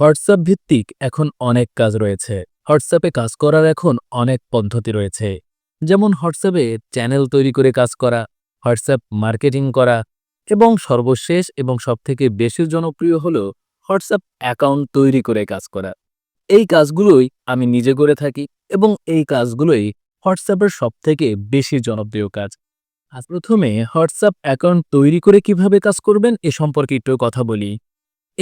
WhatsApp ভিত্তিক এখন অনেক কাজ রয়েছে। হোয়াটসঅ্যাপে কাজ করার এখন অনেক পদ্ধতি রয়েছে। যেমন হোয়াটসঅ্যাপে চ্যানেল তৈরি করে কাজ করা, হোয়াটসঅ্যাপ মার্কেটিং করা এবং সর্বশেষ এবং সবথেকে বেশি জনপ্রিয় হল হোয়াটসঅ্যাপ অ্যাকাউন্ট তৈরি করে কাজ করা। এই কাজগুলোই আমি নিজে করে থাকি এবং এই কাজগুলোই হোয়াটসঅ্যাপের সবথেকে বেশি জনপ্রিয় কাজ। প্রথমে হোয়াটসঅ্যাপ অ্যাকাউন্ট তৈরি করে কীভাবে কাজ করবেন এ সম্পর্কে একটু কথা বলি।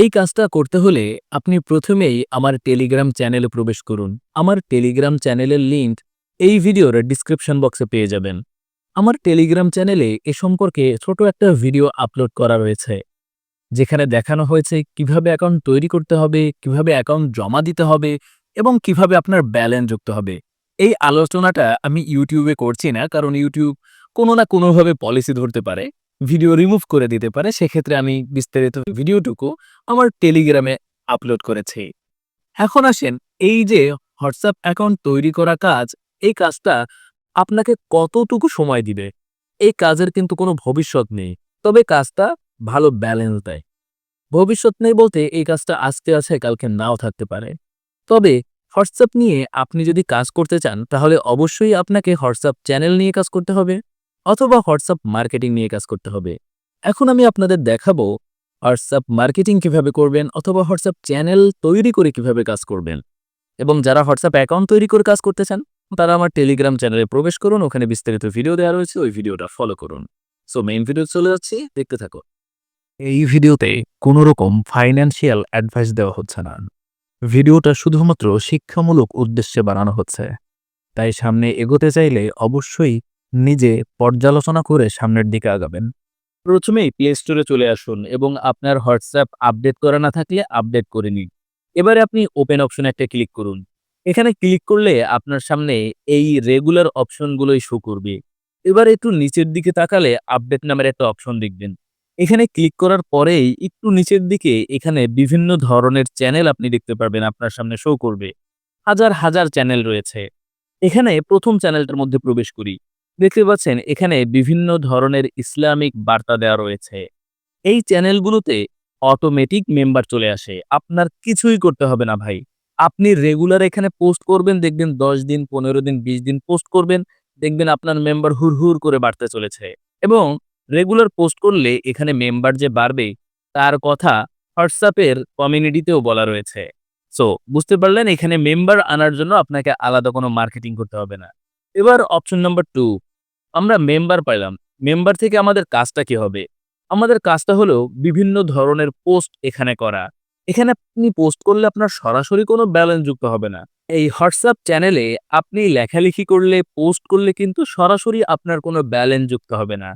এই কাজটা করতে হলে আপনি প্রথমেই আমার টেলিগ্রাম চ্যানেলে প্রবেশ করুন। আমার টেলিগ্রাম চ্যানেলের লিঙ্ক এই ভিডিওর ডিসক্রিপশন বক্সে পেয়ে যাবেন। আমার টেলিগ্রাম চ্যানেলে এ সম্পর্কে ছোট একটা ভিডিও আপলোড করা রয়েছে, যেখানে দেখানো হয়েছে কীভাবে অ্যাকাউন্ট তৈরি করতে হবে, কীভাবে অ্যাকাউন্ট জমা দিতে হবে এবং কীভাবে আপনার ব্যালেন্স যুক্ত হবে। এই আলোচনাটা আমি ইউটিউবে করছি না, কারণ ইউটিউব কোনো না কোনোভাবে পলিসি ধরতে পারে। ভিডিও রিমুভ করে দিতে পারে, সেক্ষেত্রে আমি বিস্তারিত ভিডিওটুকু আমার টেলিগ্রামে আপলোড করেছি। এখন আসেন, এই যে হোয়াটসঅ্যাপ অ্যাকাউন্ট তৈরি করা কাজ, এই কাজটা আপনাকে কতটুকু সময় দিবে? এই কাজের কিন্তু কোনো ভবিষ্যৎ নেই। তবে কাজটা ভালো ব্যালেন্স দেয়। ভবিষ্যৎ নেই বলতে এই কাজটা আজকে আছে, কালকে নাও থাকতে পারে। তবে হোয়াটসঅ্যাপ নিয়ে আপনি যদি কাজ করতে চান, তাহলে অবশ্যই আপনাকে হোয়াটসঅ্যাপ চ্যানেল নিয়ে কাজ করতে হবে। অথবা হোয়াটসঅ্যাপ মার্কেটিং নিয়ে কাজ করতে হবে। এখন আমি আপনাদের দেখাবো হোয়াটসঅ্যাপ মার্কেটিং কীভাবে করবেন অথবা হোয়াটসঅ্যাপ চ্যানেল তৈরি করে কীভাবে কাজ করবেন। এবং যারা হোয়াটসঅ্যাপ অ্যাকাউন্ট তৈরি করে কাজ করতে চান, তারা আমার টেলিগ্রাম চ্যানেলে প্রবেশ করুন, ওখানে বিস্তারিত ভিডিও দেওয়া রয়েছে, ওই ভিডিওটা ফলো করুন। সো মেইন ভিডিও চলে যাচ্ছি, দেখতে থাকো এই ভিডিওতে কোনো রকম ফাইন্যান্সিয়াল অ্যাডভাইস দেওয়া হচ্ছে না। ভিডিওটা শুধুমাত্র শিক্ষামূলক উদ্দেশ্যে বানানো হচ্ছে। তাই সামনে এগোতে চাইলে অবশ্যই নিজে পর্যালোচনা করে সামনের দিকে আগাবেন। প্রথমেই প্লে স্টোরে চলে আসুন এবং আপনার হোয়াটসঅ্যাপ আপডেট করা না থাকলে আপডেট করে নিন। এবারে আপনি ওপেন অপশনে একটা ক্লিক করুন। এখানে ক্লিক করলে আপনার সামনে এই রেগুলার অপশনগুলোই শো করবে। এবার একটু নিচের দিকে তাকালে আপডেট নামের একটা অপশন দেখবেন। এখানে ক্লিক করার পরেই একটু নিচের দিকে এখানে বিভিন্ন ধরনের চ্যানেল আপনি দেখতে পারবেন আপনার সামনে শো করবে। হাজার হাজার চ্যানেল রয়েছে। এখানে প্রথম চ্যানেলটার মধ্যে প্রবেশ করি। দেখতে পাচ্ছেন, এখানে বিভিন্ন ধরনের ইসলামিক বার্তা দেওয়া রয়েছে। এই চ্যানেলগুলোতে অটোমেটিক মেম্বার চলে আসে। আপনার কিছুই করতে হবে না ভাই। আপনি রেগুলার এখানে পোস্ট করবেন, দেখবেন দশ দিন, পনেরো দিন, বিশ দিন পোস্ট করবেন, দেখবেন আপনার মেম্বার হুর হুর করে বাড়তে চলেছে। এবং রেগুলার পোস্ট করলে এখানে মেম্বার যে বাড়বে, তার কথা হোয়াটসঅ্যাপের কমিউনিটিতেও বলা রয়েছে। সো বুঝতে পারলেন? এখানে মেম্বার আনার জন্য আপনাকে আলাদা কোনো মার্কেটিং করতে হবে না। এবার অপশন নাম্বার টু আমরা মেম্বার পাইলাম। মেম্বার থেকে আমাদের কাজটা কি হবে? আমাদের কাজটা হলো বিভিন্ন ধরনের পোস্ট এখানে করা। এখানে আপনি পোস্ট করলে আপনার সরাসরি কোনো ব্যালেন্স যুক্ত হবে না। এই হোয়াটসঅ্যাপ চ্যানেলে আপনি লেখালেখি করলে পোস্ট করলে কিন্তু সরাসরি আপনার কোনো ব্যালেন্স যুক্ত হবে না।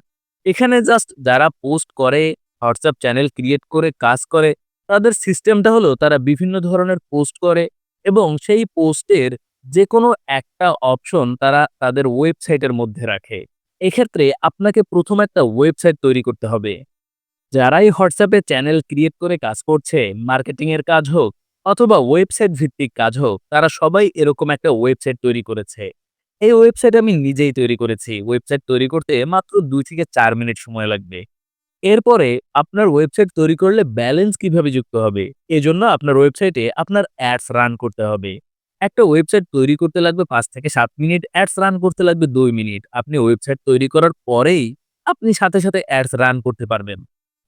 এখানে জাস্ট যারা পোস্ট করে হোয়াটসঅ্যাপ চ্যানেল ক্রিয়েট করে, কাজ করে, তাদের সিস্টেমটা হলো তারা বিভিন্ন ধরনের পোস্ট করে এবং সেই পোস্টের যে কোনো একটা অপশন তারা তাদের ওয়েবসাইটের মধ্যে রাখে। এক্ষেত্রে আপনাকে প্রথম একটা ওয়েবসাইট তৈরি করতে হবে। যারাই হোয়াটসঅ্যাপে চ্যানেল ক্রিয়েট করে কাজ করছে মার্কেটিং এর কাজ হোক অথবা ওয়েবসাইট ভিত্তিক কাজ হোক, তারা সবাই এরকম একটা ওয়েবসাইট তৈরি করেছে। এই ওয়েবসাইট আমি নিজেই তৈরি করেছি। ওয়েবসাইট তৈরি করতে মাত্র দুই থেকে চার মিনিট সময় লাগবে। এরপরে আপনার ওয়েবসাইট তৈরি করলে ব্যালেন্স কীভাবে যুক্ত হবে? এজন্য আপনার ওয়েবসাইটে আপনার অ্যাডস রান করতে হবে। একটা ওয়েবসাইট তৈরি করতে লাগবে পাঁচ থেকে সাত মিনিট অ্যাডস রান করতে লাগবে দুই মিনিট। আপনি ওয়েবসাইট তৈরি করার পরেই আপনি সাথে সাথে অ্যাডস রান করতে পারবেন।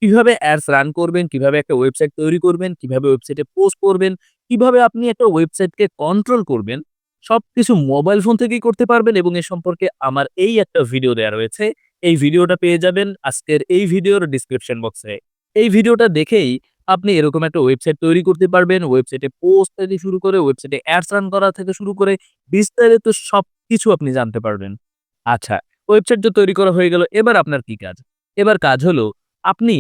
কীভাবে অ্যাডস রান করবেন, কীভাবে একটা ওয়েবসাইট তৈরি করবেন, কীভাবে ওয়েবসাইটে পোস্ট করবেন, কীভাবে আপনি একটা ওয়েবসাইটকে কন্ট্রোল করবেন সব কিছু মোবাইল ফোন থেকেই করতে পারবেন এবং এ সম্পর্কে আমার এই একটা ভিডিও দেওয়া রয়েছে। এই ভিডিওটা পেয়ে যাবেন আজকের এই ভিডিওর ডিসক্রিপশন বক্সে এই ভিডিওটা দেখেই আপনি এরকম একটা ওয়েবসাইট তৈরি করতে পারবেন। ওয়েবসাইটে পোস্ট থেকে শুরু করে ওয়েবসাইটে অ্যাডস রান করা থেকে শুরু করে বিস্তারিত সবকিছু আপনি জানতে পারবেন। আচ্ছা ওয়েবসাইট তো তৈরি করা হয়ে গেল। এবার আপনার কি কাজ? এবার কাজ হলো, আপনি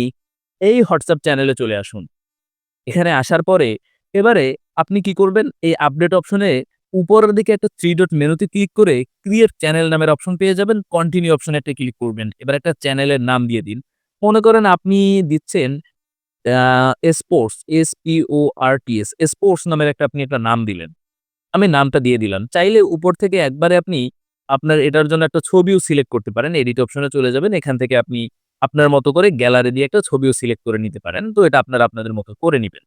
এই হোয়াটসঅ্যাপ চ্যানেলে চলে আসুন। এখানে আসার পরে, এবারে আপনি কি করবেন? এই আপডেট অপশনে উপরের দিকে একটা থ্রি ডট মেনুতে ক্লিক করে ক্রিয়েট চ্যানেল নামের অপশন পেয়ে যাবেন। কন্টিনিউ অপশনে একটা ক্লিক করবেন। এবার একটা চ্যানেলের নাম দিয়ে দিন। মনে করেন আপনি দিচ্ছেন sports S R T S sports নামের একটা আপনি একটা নাম দিলেন। আমি নামটা দিয়ে দিলাম। চাইলে উপর থেকে একবারে আপনি আপনার এটার জন্য একটা ছবিও সিলেক্ট করতে পারেন, এডিট অপশনে চলে যাবেন, এখান থেকে আপনি আপনার মতো করে গ্যালারি দিয়ে একটা ছবিও সিলেক্ট করে নিতে পারেন। তো এটা আপনারা আপনাদের মতো করে নেবেন।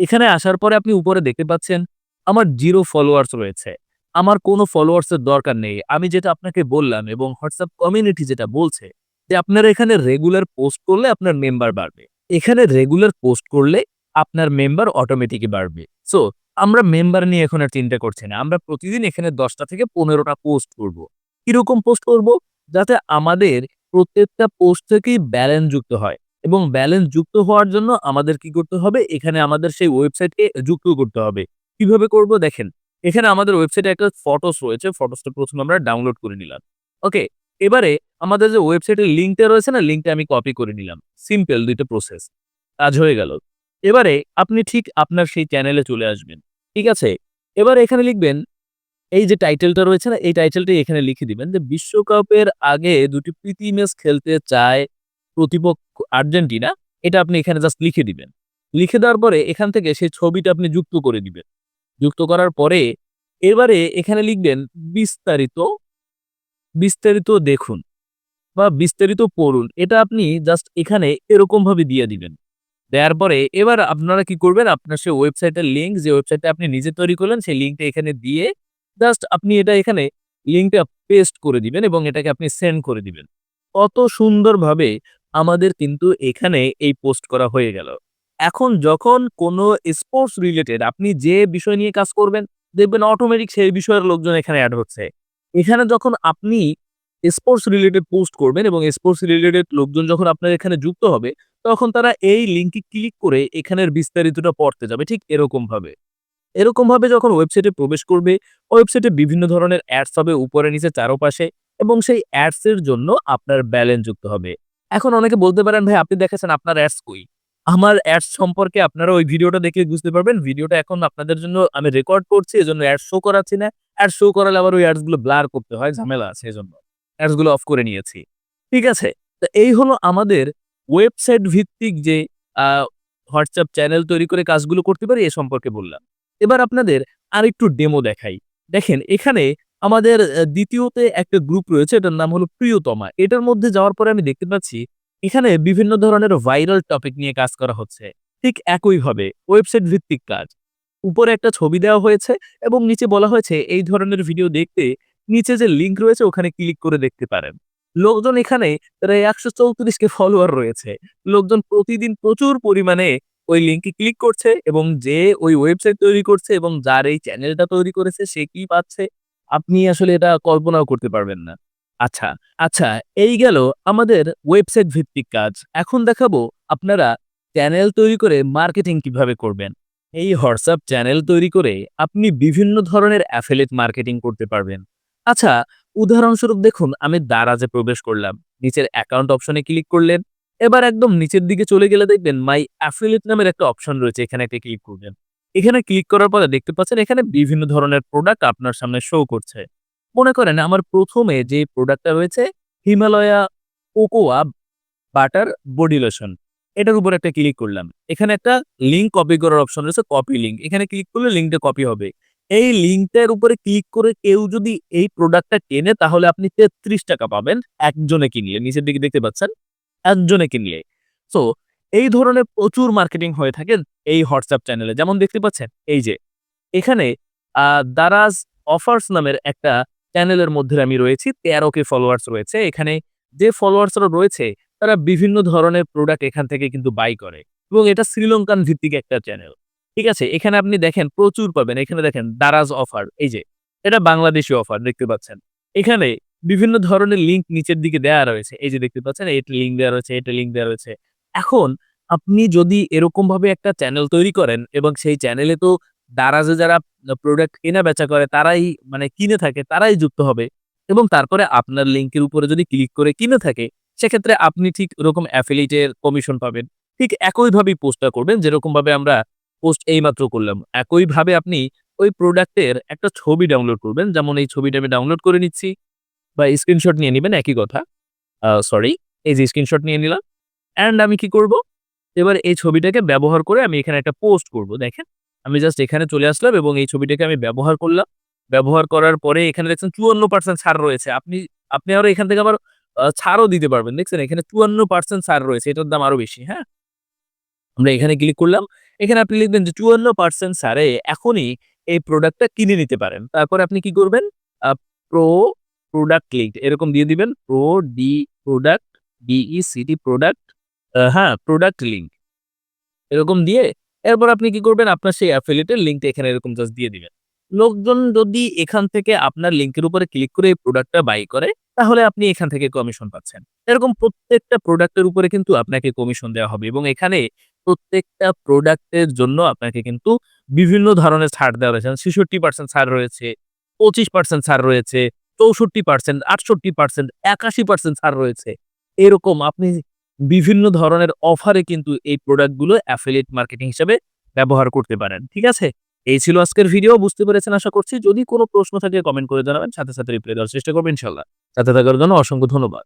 এখানে আসার পরে আপনি উপরে দেখতে পাচ্ছেন, আমার জিরো ফলোয়ার্স রয়েছে। আমার কোনো ফলোয়ার্সের দরকার নেই। আমি যেটা আপনাকে বললাম এবং হোয়াটসঅ্যাপ কমিউনিটি যেটা বলছে, যে আপনারা এখানে রেগুলার পোস্ট করলে আপনার মেম্বার বাড়বে। এখানে রেগুলার পোস্ট করলে আপনার মেম্বার অটোমেটিকই বাড়বে। সো আমরা মেম্বার নিয়ে এখন আর চিন্তা করছি না। আমরা প্রতিদিন এখানে দশটা থেকে পনেরোটা পোস্ট করব। কীরকম পোস্ট করব? যাতে আমাদের প্রত্যেকটা পোস্ট থেকেই ব্যালেন্স যুক্ত হয়। এবং ব্যালেন্স যুক্ত হওয়ার জন্য আমাদের কি করতে হবে? এখানে আমাদের সেই ওয়েবসাইটকে যুক্ত করতে হবে। কীভাবে করব? দেখেন, এখানে আমাদের ওয়েবসাইটে একটা ফটোস রয়েছে। ফটোসটা প্রথমে আমরা ডাউনলোড করে নিলাম। ওকে এবারে আমাদের যে ওয়েবসাইটের লিঙ্কটা রয়েছে না লিঙ্কটা আমি কপি করে নিলাম। সিম্পল দুইটা প্রসেস কাজ হয়ে গেল। এবারে আপনি ঠিক আপনার সেই চ্যানেলে চলে আসবেন। ঠিক আছে? এবার এখানে লিখবেন, এই যে টাইটেলটা রয়েছে না, এই টাইটেলটা এখানে লিখে দিবেন যে বিশ্বকাপের আগে দুটি প্রীতি ম্যাচ খেলতে চায় প্রতিপক্ষ আর্জেন্টিনা। এটা আপনি এখানে জাস্ট লিখে দিবেন। লিখে দেওয়ার পরে এখান থেকে সেই ছবিটা আপনি যুক্ত করে দিবেন। যুক্ত করার পরে এবারে এখানে লিখবেন, বিস্তারিত বিস্তারিত দেখুন। বা বিস্তারিত পড়ুন, এটা আপনি জাস্ট এখানে এরকম ভাবে দিয়ে দিবেন। দেওয়ার পরে এবার আপনারা কি করবেন, আপনার সেই ওয়েবসাইটের লিঙ্ক যে ওয়েবসাইটটা আপনি নিজে তৈরি করলেন, সেই লিঙ্কটা এখানে দিয়ে জাস্ট আপনি এটা এখানে লিঙ্কটা পেস্ট করে দিবেন এবং এটাকে আপনি সেন্ড করে দিবেন। কত সুন্দরভাবে আমাদের কিন্তু এখানে এই পোস্ট করা হয়ে গেল। এখন যখন কোনো স্পোর্টস রিলেটেড আপনি যে বিষয় নিয়ে কাজ করবেন, দেখবেন অটোমেটিক সেই বিষয়ের লোকজন এখানে অ্যাড হচ্ছে। এখানে যখন আপনি স্পোর্টস রিলেটেড পোস্ট করবেন এবং স্পোর্টস রিলেটেড লোকজন যখন আপনার এখানে যুক্ত হবে, তখন তারা এই লিঙ্কে ক্লিক করে এখানের বিস্তারিতটা পড়তে যাবে, ঠিক এরকম ভাবে। এরকম ভাবে যখন ওয়েবসাইটে প্রবেশ করবে ওয়েবসাইটে বিভিন্ন ধরনের অ্যাডস হবে উপরে নিচে চারপাশে এবং সেই অ্যাডস এর জন্য আপনার ব্যালেন্স যুক্ত হবে। এখন অনেকে বলতে পারেন, ভাই, আপনি দেখেছেন আপনার অ্যাডস কই? আমার অ্যাডস সম্পর্কে আপনারা ওই ভিডিওটা দেখে বুঝতে পারবেন, ভিডিওটা এখন আপনাদের জন্য আমি রেকর্ড করছি, এজন্য অ্যাড শো করাচ্ছি না। অ্যাড শো করালে আবার ওই অ্যাডসগুলো ব্লার করতে হয়, ঝামেলা আছে এজন্য। অ্যাডসগুলো অফ করে নিয়েছি। ঠিক আছে? তো এই হলো আমাদের ওয়েবসাইট ভিত্তিক যে হোয়াটসঅ্যাপ চ্যানেল তৈরি করে কাজগুলো করতে পারি এ সম্পর্কে বললাম। এবার আপনাদের আরেকটু ডেমো দেখাই। দেখেন, এখানে আমাদের দ্বিতীয়তে একটা গ্রুপ রয়েছে, এটার নাম হলো প্রিয়তমা। এটার মধ্যে যাওয়ার পরে আমি দেখতে পাচ্ছি, এখানে বিভিন্ন ধরনের ভাইরাল টপিক নিয়ে কাজ করা হচ্ছে। ঠিক একইভাবে ওয়েবসাইট ভিত্তিক কাজ। উপরে একটা ছবি দেওয়া হয়েছে এবং নিচে বলা হয়েছে, এই ধরনের ভিডিও দেখতে নিচে যে লিঙ্ক রয়েছে, ওখানে ক্লিক করে দেখতে পারেন। লোকজন এখানে প্রায় একশো চৌত্রিশকে ফলোয়ার রয়েছে। লোকজন প্রতিদিন প্রচুর পরিমাণে ওই লিঙ্কে ক্লিক করছে এবং যে ওই ওয়েবসাইট তৈরি করছে এবং যার এই চ্যানেলটা তৈরি করেছে, সে কি পাচ্ছে, আপনি আসলে এটা কল্পনাও করতে পারবেন না। আচ্ছা আচ্ছা এই গেল আমাদের ওয়েবসাইট ভিত্তিক কাজ। এখন দেখাবো আপনারা চ্যানেল তৈরি করে মার্কেটিং কীভাবে করবেন। এই হোয়াটসঅ্যাপ চ্যানেল তৈরি করে আপনি বিভিন্ন ধরনের অ্যাফিলেট মার্কেটিং করতে পারবেন। আচ্ছা উদাহরণস্বরূপ দেখুন, আমি দারাজে প্রবেশ করলাম। নিচের অ্যাকাউন্ট অপশনে ক্লিক করলেন। এবার একদম নিচের দিকে চলে গেলে দেখবেন মাই অ্যাফিলিয়েট নামের একটা অপশন রয়েছে, এখানে একটা ক্লিক করবেন। এখানে ক্লিক করার পরে দেখতে পাচ্ছেন এখানে বিভিন্ন ধরনের প্রোডাক্ট আপনার সামনে শো করছে। মনে করেন আমার প্রথমে যে প্রোডাক্টটা রয়েছে, Himalaya cocoa butter body lotion, এটার উপর একটা ক্লিক করলাম। এখানে একটা লিঙ্ক কপি করার অপশন রয়েছে কপি লিঙ্ক এখানে ক্লিক করলে লিঙ্কটা কপি হবে। এই লিঙ্কটার উপরে ক্লিক করে কেউ যদি এই প্রোডাক্টটা কেনে, তাহলে আপনি তেত্রিশ টাকা পাবেন একজনে কিনলে। নিচের দিকে দেখতে পাচ্ছেন? একজনে কিনলে। সো এই ধরনের প্রচুর মার্কেটিং হয়ে থাকে এই হোয়াটসঅ্যাপ চ্যানেলে যেমন দেখতে পাচ্ছেন, এই যে, এখানে দারাজ অফার্স নামের একটা চ্যানেলের মধ্যে আমি রয়েছি, তেরো কে ফলোয়ার্স রয়েছে। এখানে যে ফলোয়ার্সরা রয়েছে, তারা বিভিন্ন ধরনের প্রোডাক্ট এখান থেকে কিন্তু বাই করে। এবং এটা শ্রীলঙ্কান ভিত্তিক একটা চ্যানেল ঠিক আছে? এখানে আপনি দেখেন প্রচুর পাবেন। এখানে দেখেন দারাজ অফার এই যে, এটা বাংলাদেশি অফার দেখতে পাচ্ছেন। এখানে বিভিন্ন ধরনের লিঙ্ক নিচের দিকে দেওয়া রয়েছে। এই যে দেখতে পাচ্ছেন, এটা লিঙ্ক দেওয়া রয়েছে, এটা লিঙ্ক দেওয়া রয়েছে। এখন আপনি যদি এরকম ভাবে একটা চ্যানেল তৈরি করেন এবং সেই চ্যানেলে তো দারাজে যারা প্রোডাক্ট কেনা বেচা করে, তারাই মানে কিনে থাকে, তারাই যুক্ত হবে। এবং তারপরে আপনার লিঙ্কের উপরে যদি ক্লিক করে কিনে থাকে, সেক্ষেত্রে আপনি ঠিক ওরকম অ্যাফিলিটের কমিশন পাবেন। ঠিক একইভাবেই পোস্টটা করবেন যেরকম ভাবে আমরা পোস্ট এইমাত্র করলাম। একইভাবে আপনি ওই প্রোডাক্টের একটা ছবি ডাউনলোড করবেন। যেমন এই ছবিটা আমি ডাউনলোড করে নিচ্ছি বা স্ক্রিনশট নিয়ে নেবেন, একই কথা। সরি এই যে স্ক্রিনশট নিয়ে নিলাম। অ্যান্ড আমি কি করব? এবার এই ছবিটাকে ব্যবহার করে আমি এখানে একটা পোস্ট করব। দেখেন, আমি জাস্ট এখানে চলে আসলাম এবং এই ছবিটাকে আমি ব্যবহার করলাম। ব্যবহার করার পরে এখানে দেখছেন চুয়ান্ন পার্সেন্ট ছাড় রয়েছে। আপনি আপনি আরও এখান থেকে আবার ছাড়ও দিতে পারবেন। দেখছেন এখানে চুয়ান্ন পার্সেন্ট ছাড় রয়েছে। এটার দাম আরও বেশি হ্যাঁ? আমরা এখানে ক্লিক করলাম। এখানে আপনি লিখবেন যে চুয়ান্ন পার্সেন্ট সারে এখনই এই প্রোডাক্টটা কিনে নিতে পারেন। তারপরে আপনি কি করবেন? প্রো প্রোডাক্ট লিঙ্ক এরকম দিয়ে দিবেন। প্রো ডি প্রোডাক্ট ডিই সিটি প্রোডাক্ট হ্যাঁ প্রোডাক্ট লিঙ্ক এরকম দিয়ে এরপর আপনি কি করবেন? আপনার সেই অ্যাফিলিয়েটের লিঙ্কটা এখানে এরকম জাস্ট দিয়ে দিবেন। লোকজন যদি এখান থেকে আপনার লিঙ্কের উপরে ক্লিক করে এই প্রোডাক্টটা বাই করে, তাহলে আপনি এখান থেকে কমিশন পাচ্ছেন। এরকম প্রত্যেকটা প্রোডাক্টের উপরে কিন্তু আপনাকে কমিশন দেওয়া হবে এবং এখানে প্রত্যেকটা প্রোডাক্টের জন্য আপনাকে কিন্তু বিভিন্ন ধরনের ছাড় দেওয়া রয়েছে। ছেষট্টি পার্সেন্ট ছাড় রয়েছে, পঁচিশ পার্সেন্ট ছাড় রয়েছে, চৌষট্টি পার্সেন্ট আটষট্টি পার্সেন্ট একাশি পার্সেন্ট ছাড় রয়েছে। এরকম আপনি বিভিন্ন ধরনের অফারে কিন্তু এই প্রোডাক্টগুলো অ্যাফিলিয়েট মার্কেটিং হিসেবে ব্যবহার করতে পারেন, ঠিক আছে? এই ছিল আজকের ভিডিও বুঝতে পেরেছেন আশা করছি? যদি কোনো প্রশ্ন থাকে কমেন্ট করে জানাবেন, সাথে সাথে রিপ্লাই দেওয়ার চেষ্টা করবেন ইনশাল্লাহ। সাথে থাকার জন্য অসংখ্য ধন্যবাদ।